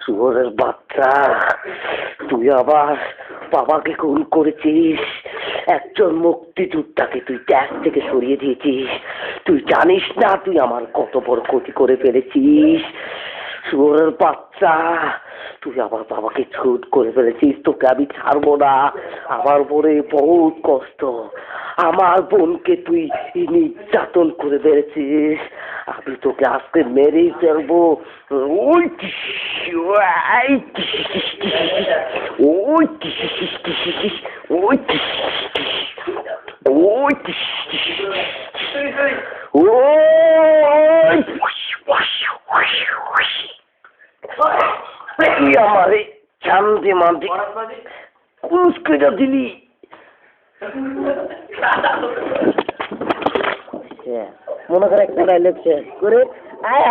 শুয়োরের বাচ্চা, তুই আবার বাবাকে খুন করেছিস। একজন মুক্তিযোদ্ধাকে তুই ট্যাগ থেকে সরিয়ে দিয়েছিস। তুই জানিস না তুই আমার কত বড় ক্ষতি করে ফেলেছিস। শুয়োরের বাচ্চা তুই আমার বাবাকে ছুট করে ফেলেছিস তোকে আমি ছাড়বো না আমার পরে বহুত কষ্ট আমার বোনকে তুই নির্যাতন করে ফেলেছিস আমি তোকে আজকে মেরেই ফেলব ওই ওই ওই ওই তুই আমারে শান্তি মান্তি কুস দিলি। মনে করে একটা ডাইলগ শেষ করে। আয়